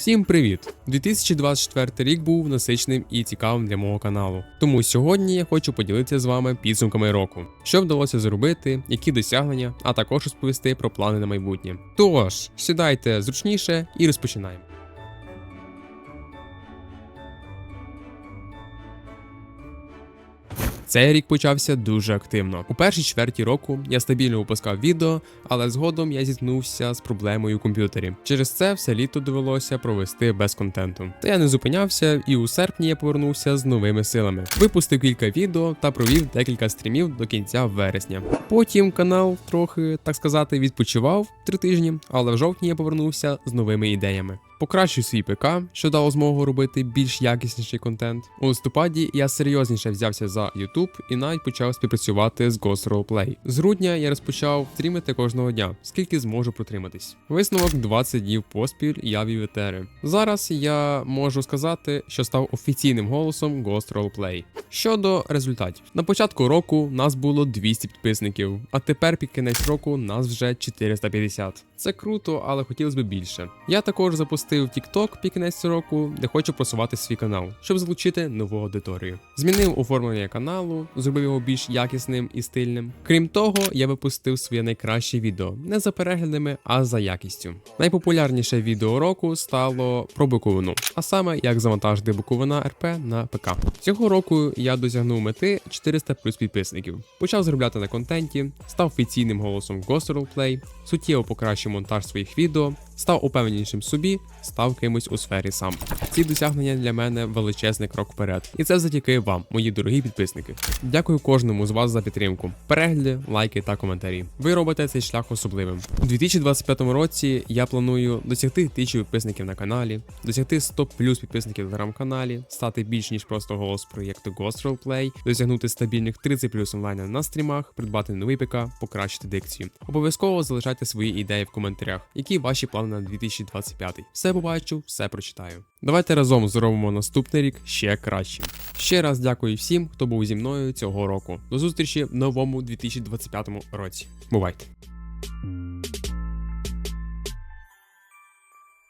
Всім привіт! 2024 рік був насичним і цікавим для мого каналу. Тому сьогодні я хочу поділитися з вами підсумками року, що вдалося зробити, які досягнення, а також розповісти про плани на майбутнє. Тож, сідайте зручніше і розпочинаємо. Цей рік почався дуже активно. У першій чверті року я стабільно випускав відео, але згодом я зіткнувся з проблемою у комп'ютері. Через це все літо довелося провести без контенту. Та я не зупинявся, і у серпні я повернувся з новими силами. Випустив кілька відео та провів декілька стрімів до кінця вересня. Потім канал трохи, так сказати, відпочивав три тижні, але в жовтні я повернувся з новими ідеями. Покращив свій ПК, що дало змогу робити більш якісніший контент. У листопаді я серйозніше взявся за YouTube і навіть почав співпрацювати з Ghost Roleplay. З грудня я розпочав стрімити кожного дня, скільки зможу протриматись. Висновок 20 днів поспіль я вів етери. Зараз я можу сказати, що став офіційним голосом Ghost Roleplay. Щодо результатів, на початку року нас було 200 підписників, а тепер під кінець року нас вже 450. Це круто, але хотілося б більше. Я також запустив TikTok під кінець року, де хочу просувати свій канал, щоб залучити нову аудиторію. Змінив оформлення каналу, зробив його більш якісним і стильним. Крім того, я випустив своє найкраще відео не за переглядами, а за якістю. Найпопулярніше відео року стало про Буковину, а саме як завантажити Буковина РП на ПК. Цього року я досягнув мети 400 плюс підписників. Почав заробляти на контенті, став офіційним голосом Ghost Roleplay, суттєво покращив монтаж своїх відео, став упевненішим собі, став кимось у сфері сам. Ці досягнення для мене величезний крок вперед. І це завдяки вам, мої дорогі підписники. Дякую кожному з вас за підтримку, перегляди, лайки та коментарі. Ви робите цей шлях особливим. У 2025 році я планую досягти тисячі підписників на каналі, досягти 100 плюс підписників в телеграм-каналі, стати більш ніж просто голос проєкту Ghost Roleplay, досягнути стабільних 30 плюс онлайн на стрімах, придбати новий ПК, покращити дикцію. Обов'язково залишайте свої ідеї в коментарях, які ваші плани на 2025. Все побачу, все прочитаю. Давайте разом зробимо наступний рік ще кращим. Ще раз дякую всім, хто був зі мною цього року. До зустрічі в новому 2025 році. Бувайте!